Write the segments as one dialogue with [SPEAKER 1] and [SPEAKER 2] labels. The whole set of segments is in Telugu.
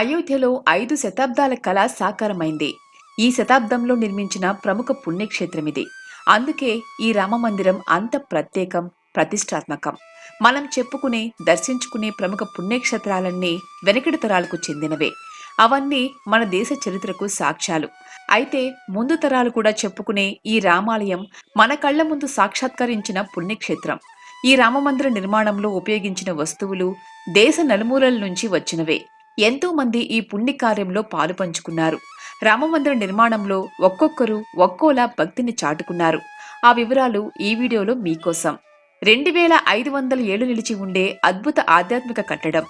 [SPEAKER 1] అయోధ్యలో ఐదు శతాబ్దాల కళ సాకారమైంది. ఈ శతాబ్దంలో నిర్మించిన ప్రముఖ పుణ్యక్షేత్రం ఇది. అందుకే ఈ రామమందిరం అంత ప్రత్యేకం ప్రతిష్టాత్మకం. మనం చెప్పుకునే దర్శించుకునే ప్రముఖ పుణ్యక్షేత్రాలన్నీ వెనకటి తరాలకు చెందినవే. అవన్నీ మన దేశ చరిత్రకు సాక్ష్యాలు. అయితే ముందు తరాలు కూడా చెప్పుకునే ఈ రామాలయం మన కళ్ళ ముందు సాక్షాత్కరించిన పుణ్యక్షేత్రం. ఈ రామమందిర నిర్మాణంలో ఉపయోగించిన వస్తువులు దేశ నలుమూలల నుంచి వచ్చినవే. ఎంతో మంది ఈ పుణ్య కార్యంలో పాలు పంచుకున్నారు. రామమందిర నిర్మాణంలో ఒక్కొక్కరు ఒక్కోలా భక్తిని చాటుకున్నారు. ఆ వివరాలు ఈ వీడియోలో మీకోసం. రెండు వేల ఐదు వందల ఏళ్ళు నిలిచి ఉండే అద్భుత ఆధ్యాత్మిక కట్టడం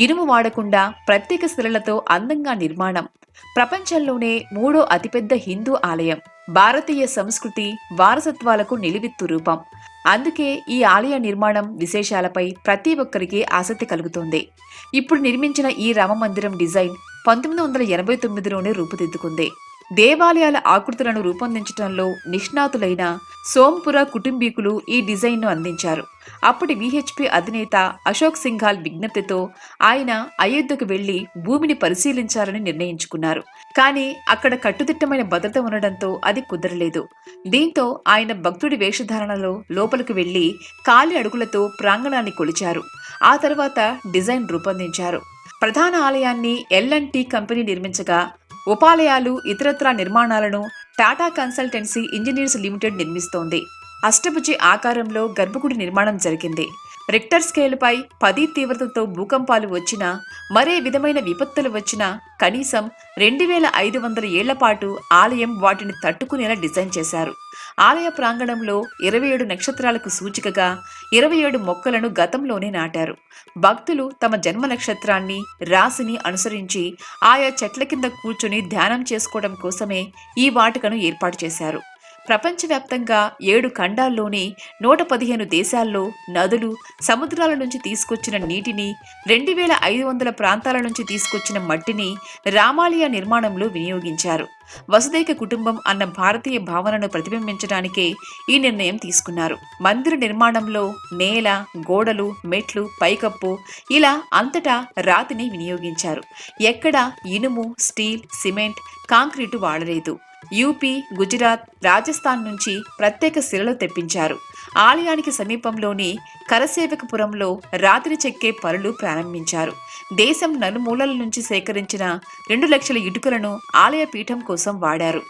[SPEAKER 1] ఇనుము వాడకుండా ప్రత్యేక శిలలతో అందంగా నిర్మాణం ప్రపంచంలోనే మూడో అతిపెద్ద హిందూ ఆలయం భారతీయ సంస్కృతి వారసత్వాలకు నిలువిత్తు రూపం అందుకే ఈ ఆలయ నిర్మాణం విశేషాలపై ప్రతి ఒక్కరికి ఆసక్తి కలుగుతోంది. ఇప్పుడు నిర్మించిన ఈ రామమందిరం డిజైన్ పంతొమ్మిది వందల ఎనభై తొమ్మిదిలోనే రూపుదిద్దుకుంది. దేవాలయాల ఆకృతులను రూపొందించడంలో నిష్ణాతులైన సోంపుర కుటుంబీకులు ఈ డిజైన్ను అందించారు. అప్పటి విహెచ్పి అధినేత అశోక్ సింఘాల్ విజ్ఞప్తితో ఆయన అయోధ్యకు వెళ్ళి భూమిని పరిశీలించాలని నిర్ణయించుకున్నారు. కానీ అక్కడ కట్టుదిట్టమైన భద్రత ఉండడంతో అది కుదరలేదు. దీంతో ఆయన భక్తుడి వేషధారణలో లోపలికి వెళ్ళి కాలి అడుగులతో ప్రాంగణాన్ని కొలిచారు. ఆ తర్వాత డిజైన్ రూపొందించారు. ప్రధాన ఆలయాన్ని ఎల్ అండ్ టీ కంపెనీ నిర్మించగా ఉపాలయాలు ఇతరత్రా నిర్మాణాలను టాటా కన్సల్టెన్సీ ఇంజనీర్స్ లిమిటెడ్ నిర్మిస్తోంది. అష్టభుజి ఆకారంలో గర్భగుడి నిర్మాణం జరిగింది. రిక్టర్ స్కేలుపై పది తీవ్రతతో భూకంపాలు వచ్చినా మరే విధమైన విపత్తులు వచ్చినా కనీసం రెండు వేల ఐదు వందల ఏళ్ళ పాటు ఆలయం వాటిని తట్టుకునేలా డిజైన్ చేశారు. ఆలయ ప్రాంగణంలో ఇరవై ఏడు నక్షత్రాలకు సూచికగా ఇరవై ఏడు మొక్కలను గతంలోనే నాటారు. భక్తులు తమ జన్మ నక్షత్రాన్ని రాశిని అనుసరించి ఆయా చెట్ల కింద కూర్చుని ధ్యానం చేసుకోవడం కోసమే ఈ వాటికను ఏర్పాటు చేశారు. ప్రపంచవ్యాప్తంగా ఏడు ఖండాల్లోని నూట పదిహేను దేశాల్లో నదులు సముద్రాల నుంచి తీసుకొచ్చిన నీటిని రెండు వేల ఐదు వందల ప్రాంతాల నుంచి తీసుకొచ్చిన మట్టిని రామాలయ నిర్మాణంలో వినియోగించారు. వసుదైక కుటుంబం అన్న భారతీయ భావనను ప్రతిబింబించడానికే ఈ నిర్ణయం తీసుకున్నారు. మందిర నిర్మాణంలో నేల గోడలు మెట్లు పైకప్పు ఇలా అంతటా రాతిని వినియోగించారు. ఎక్కడ ఇనుము స్టీల్ సిమెంట్ కాంక్రీటు వాడలేదు. యూపీ గుజరాత్ రాజస్థాన్ నుంచి ప్రత్యేక శిలలు తెప్పించారు. ఆలయానికి సమీపంలోని కరసేవకపురంలో రాత్రి చెక్కే పనులు ప్రారంభించారు. దేశం నలుమూలల నుంచి సేకరించిన రెండు లక్షల ఇటుకలను ఆలయ పీఠం కోసం వాడారు.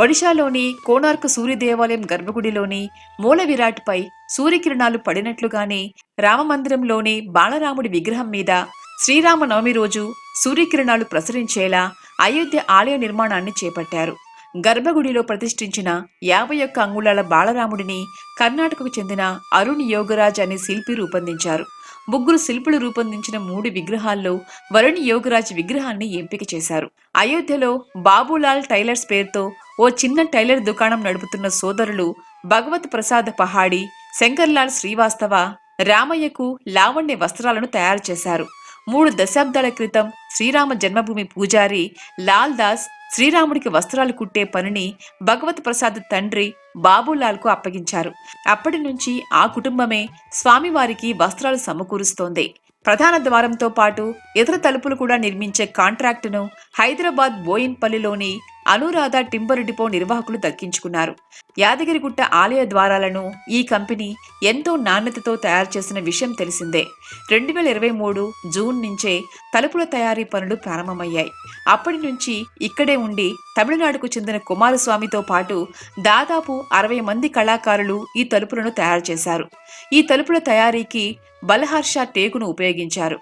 [SPEAKER 1] ఒడిశాలోని కోనార్క్ సూర్య దేవాలయం గర్భగుడిలోని మూల విరాట్పై సూర్యకిరణాలు పడినట్లుగానే రామమందిరంలోని బాలరాముడి విగ్రహం మీద శ్రీరామనవమి రోజు సూర్యకిరణాలు ప్రసరించేలా అయోధ్య ఆలయ నిర్మాణాన్ని చేపట్టారు. గర్భగుడిలో ప్రతిష్ఠించిన యాభై ఒక్క అంగుళాల బాలరాముడిని కర్ణాటకకు చెందిన అరుణ్ యోగరాజ్ అనే శిల్పి రూపొందించారు. ముగ్గురు శిల్పులు రూపొందించిన మూడు విగ్రహాల్లో వరుణ్ యోగరాజ్ విగ్రహాన్ని ఎంపిక చేశారు. అయోధ్యలో బాబులాల్ టైలర్స్ పేరుతో ఓ చిన్న టైలర్ దుకాణం నడుపుతున్న సోదరులు భగవత్ ప్రసాద్ పహాడి శంకర్లాల్ శ్రీవాస్తవ రామయ్యకు లావణ్య వస్త్రాలను తయారు చేశారు. మూడు దశాబ్దాల క్రితం శ్రీరామ జన్మభూమి పూజారి లాల్ దాస్ శ్రీరాముడికి వస్త్రాలు కుట్టే పనిని భగవత్ ప్రసాద్ తండ్రి బాబులాల్కు అప్పగించారు. అప్పటి నుంచి ఆ కుటుంబమే స్వామివారికి వస్త్రాలు సమకూరుస్తోంది. ప్రధాన ద్వారంతో పాటు ఇతర తలుపులు కూడా నిర్మించే కాంట్రాక్టును హైదరాబాద్ బోయిన్పల్లిలోని అనురాధ టింబర్ డిపో నిర్వాహకులు దక్కించుకున్నారు. యాదగిరిగుట్ట ఆలయ ద్వారాలను ఈ కంపెనీ ఎంతో నాణ్యతతో తయారు చేసిన విషయం తెలిసిందే. రెండు వేల ఇరవై మూడు జూన్ నుంచే తలుపుల తయారీ పనులు ప్రారంభమయ్యాయి. అప్పటి నుంచి ఇక్కడే ఉండి తమిళనాడుకు చెందిన కుమారస్వామితో పాటు దాదాపు అరవై మంది కళాకారులు ఈ తలుపులను తయారు చేశారు. ఈ తలుపుల తయారీకి బలహర్ష టేకును ఉపయోగించారు.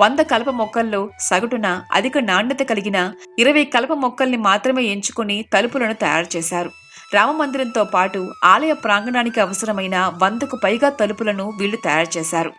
[SPEAKER 1] వంద కలప మొక్కల్లో సగటున అధిక నాణ్యత కలిగిన ఇరవై కలప మొక్కల్ని మాత్రమే ఎంచుకుని తలుపులను తయారు చేశారు. రామమందిరంతో పాటు ఆలయ ప్రాంగణానికి అవసరమైన వందకు పైగా తలుపులను వీళ్ళు తయారు చేశారు.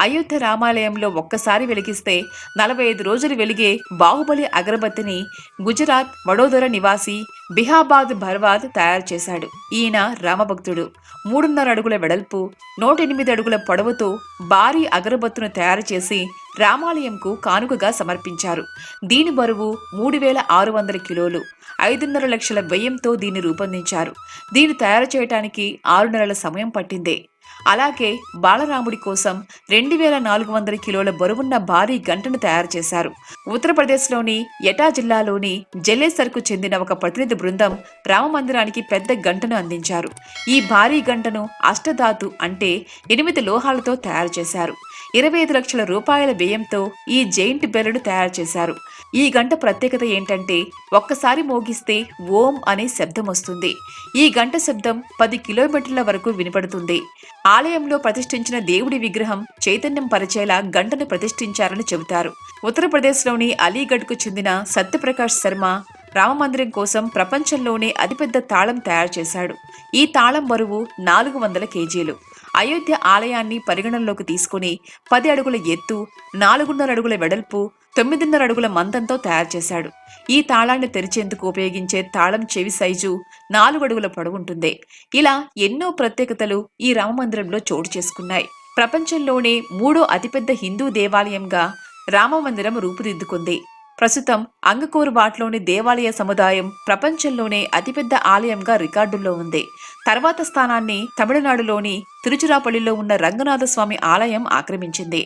[SPEAKER 1] అయోధ్య రామాలయంలో ఒక్కసారి వెలిగిస్తే నలభై ఐదు రోజులు వెలిగే బాహుబలి అగరబత్తిని గుజరాత్ వడోదర నివాసి బిహాబాద్ భర్వాద్ తయారు చేశాడు. ఈయన రామభక్తుడు. మూడున్నర అడుగుల వెడల్పు నూట ఎనిమిది అడుగుల పొడవుతో భారీ అగరబత్తును తయారు చేసి రామాలయంకు కానుకగా సమర్పించారు. దీని బరువు మూడు వేల ఆరు వందల కిలోలు. ఐదున్నర లక్షల వ్యయంతో దీన్ని రూపొందించారు. దీన్ని తయారు చేయడానికి ఆరు నెలల సమయం పట్టిందే. అలాగే బాలరాముడి కోసం రెండు వేల నాలుగు వందల కిలోల బరువున్న భారీ గంటను తయారు చేశారు. ఉత్తరప్రదేశ్లోని ఎటా జిల్లాలోని జలేసర్కు చెందిన ఒక ప్రతినిధి బృందం రామ మందిరానికి పెద్ద గంటను అందించారు. ఈ భారీ గంటను అష్టధాతు అంటే ఎనిమిది లోహాలతో తయారు చేశారు. ఇరవై ఐదు లక్షల రూపాయల వ్యయంతో ఈ జైంట్ బెల్లును తయారు చేశారు. ఈ గంట ప్రత్యేకత ఏంటంటే ఒక్కసారి మోగిస్తే ఓం అనే శబ్దం వస్తుంది. ఈ గంట శబ్దం పది కిలోమీటర్ల వరకు వినపడుతుంది. ఆలయంలో ప్రతిష్ఠించిన దేవుడి విగ్రహం చైతన్యం పరిచేలా గంటను ప్రతిష్ఠించారని చెబుతారు. ఉత్తరప్రదేశ్లోని అలీగఢ్కు చెందిన సత్యప్రకాష్ శర్మ రామమందిరం కోసం ప్రపంచంలోనే అతిపెద్ద తాళం తయారు చేశాడు. ఈ తాళం బరువు నాలుగు వందల కేజీలు. అయోధ్య ఆలయాన్ని పరిగణనలోకి తీసుకుని పది అడుగుల ఎత్తు నాలుగున్నర అడుగుల వెడల్పు తొమ్మిదిన్నర అడుగుల మందంతో తయారు చేశాడు. ఈ తాళాన్ని తెరిచేందుకు ఉపయోగించే తాళం చెవి సైజు నాలుగు అడుగుల పొడవుంటుంది ఇలా ఎన్నో ప్రత్యేకతలు ఈ రామమందిరంలో చోటు చేసుకున్నాయి. ప్రపంచంలోనే మూడో అతిపెద్ద హిందూ దేవాలయంగా రామమందిరం రూపుదిద్దుకుంది. ప్రస్తుతం అంగకూరు బాట్లోని దేవాలయ సముదాయం ప్రపంచంలోనే అతిపెద్ద ఆలయంగా రికార్డుల్లో ఉంది. తర్వాత స్థానాన్ని తమిళనాడులోని తిరుచిరాపల్లిలో ఉన్న రంగనాథ స్వామి ఆలయం ఆక్రమించింది.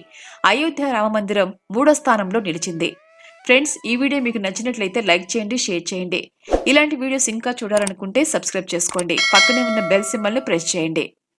[SPEAKER 1] అయోధ్య రామమందిరం మూడో స్థానంలో నిలిచింది. ఫ్రెండ్స్ ఈ వీడియో మీకు నచ్చినట్లయితే లైక్ చేయండి షేర్ చేయండి. ఇలాంటి వీడియోస్ ఇంకా చూడాలనుకుంటే సబ్స్క్రైబ్ చేసుకోండి. పక్కనే ఉన్న బెల్ సింబల్ని ప్రెస్ చేయండి.